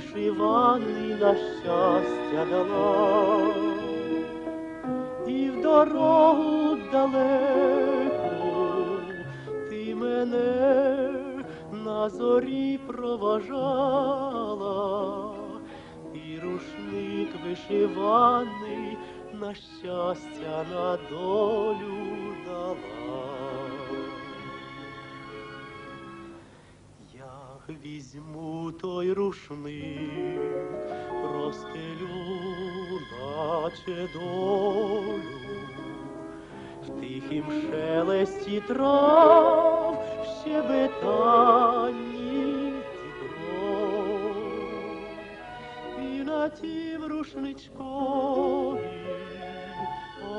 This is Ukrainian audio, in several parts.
вишиваний на щастя дала, і в дорогу далеку ти мене на зорі проважала, і рушник вишиваний на щастя на долю дала. Візьму той рушник, розстелю, наче долю, в тихім шелесті трав, щебетанні дібров. І на тім рушничкові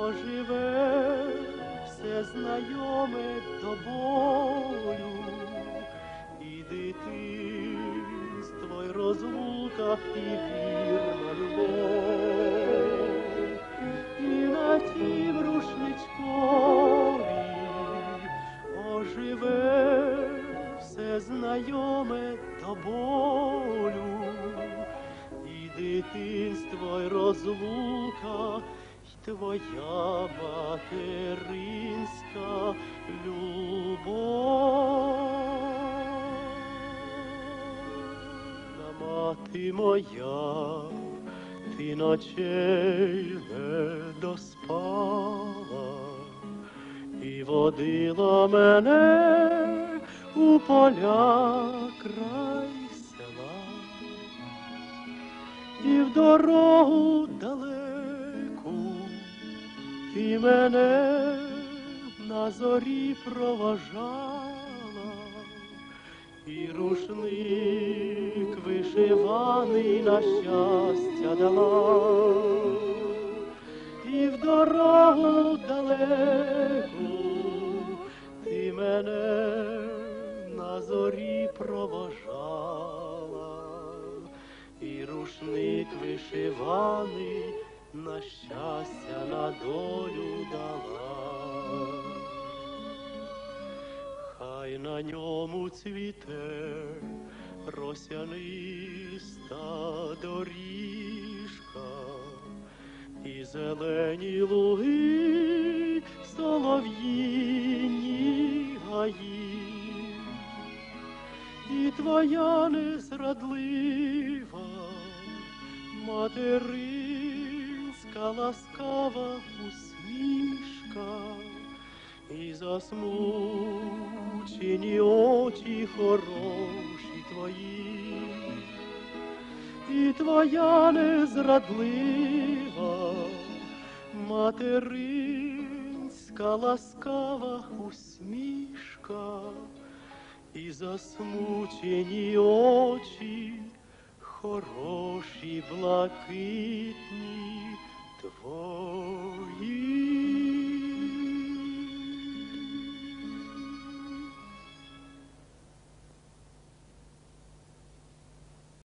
оживе все знайоме до розлука, і вірна любов, і на тім рушничкові оживе все знайоме до болю, і дитинство, й розлука, й твоя материнська любов. Мати моя, ти ночей не доспала. І водила мене у поля край села, і в дорогу далеку ти мене на зорі проважала, і рушник вишиваний на щастя дала, і в дорогу далеку ти мене на зорі проважала, і рушник вишиваний на щастя на долю дала. Хай на ньому цвіте росяниста доріжка, і зелені луги, солов'їні гаї, і твоя незрадлива материнська ласкава усмішка, і засмучені очі хороші твої, і твоя незрадлива материнська ласкава усмішка, і засмучені очі хороші блакитні твої.